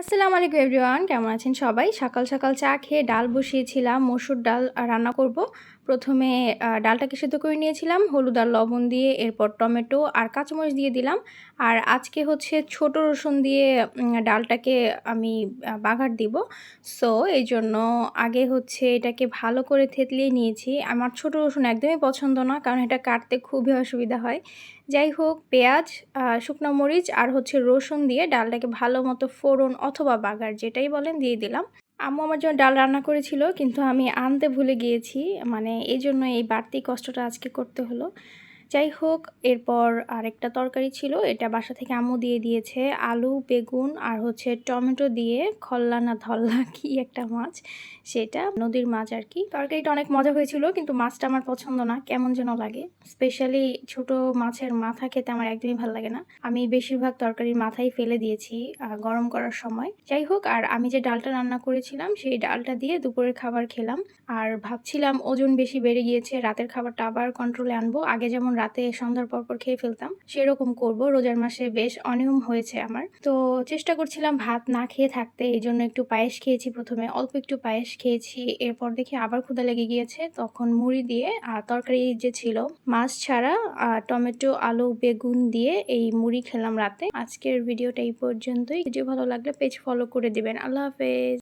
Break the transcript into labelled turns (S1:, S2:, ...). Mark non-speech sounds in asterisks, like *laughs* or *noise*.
S1: আসসালামু আলাইকুম এভরিওয়ান, কেমন আছেন সবাই? সকাল সকাল চা খেয়ে ডাল বসিয়েছিলাম, মসুর ডাল রান্না করব। প্রথমে ডালটাকে সিদ্ধ করে নিয়েছিলাম, হলুদ আর লবণ দিয়ে, এরপর টমেটো আর কাঁচামরিচ দিয়ে দিলাম। আর আজকে হচ্ছে ছোট রসুন দিয়ে ডালটাকে আমি বাগার দিব। সো, এই জন্য আগে হচ্ছে এটাকে ভালো করে থেতলিয়ে নিয়েছি। আমার ছোট রসুন একদমই পছন্দ না, কারণ এটা কাটতে খুবই অসুবিধা হয়। যাই হোক, পেঁয়াজ শুকনো মরিচ আর হচ্ছে রসুন দিয়ে ডালটাকে ভালো মতো ফোড়ন অথবা বাগার যেটাই বলেন দিয়ে দিলাম। আম্মু আমার জন্য ডাল রান্না করেছিল, কিন্তু আমি আনতে ভুলে গিয়েছি। মানে এই জন্য এই বাড়তি কষ্টটা আজকে করতে হলো। যাই হোক, এরপর আরেকটা তরকারি ছিল। এটা বাসা থেকে আম্মু দিয়ে দিয়েছে। আলু, বেগুন আর হচ্ছে টমেটো দিয়ে খল্লা না ধল্লা *laughs* কি একটা মাছ সেটা। নদীর মাছ আর কি। তরকারিটা অনেক মজা হয়েছিল, কিন্তু মাছটা আমার পছন্দ না। কেমন যেন লাগে। স্পেশালি ছোট মাছের মাথা খেতে আমার একদমই ভালো লাগে না। আমি বেশিরভাগ তরকারির মাথাই ফেলে দিয়েছি গরম করার সময়। যাই হোক, আর আমি যে ডালটা রান্না করেছিলাম, সেই ডালটা দিয়ে দুপুরের খাবার খেলাম। আর ভাবছিলাম ওজন বেশি বেড়ে গিয়েছে, রাতের খাবারটা আবার কন্ট্রোলে আনব। আগে যেমন রাতে সন্ধ্যার পর পর খেয়ে ফেলতাম। সেরকম করব, রোজার মাসে বেশ অনিয়ম হয়েছে আমার। তো চেষ্টা করছিলাম ভাত না খেয়ে থাকতে, এই জন্য একটু পায়েস খেয়েছি প্রথমে। অল্প একটু পায়েস খেয়েছি, এরপর দেখি আবার ক্ষুদা লেগে গিয়েছে। তখন মুড়ি দিয়ে আর তরকারি যে ছিল, মাছ ছাড়া টমেটো, আলু, বেগুন দিয়ে এই মুড়ি খেলাম রাতে। আজকের ভিডিওটা এই পর্যন্তই। ভিডিও ভালো লাগলে পেজ ফলো করে দিবেন। আল্লাহ হাফেজ।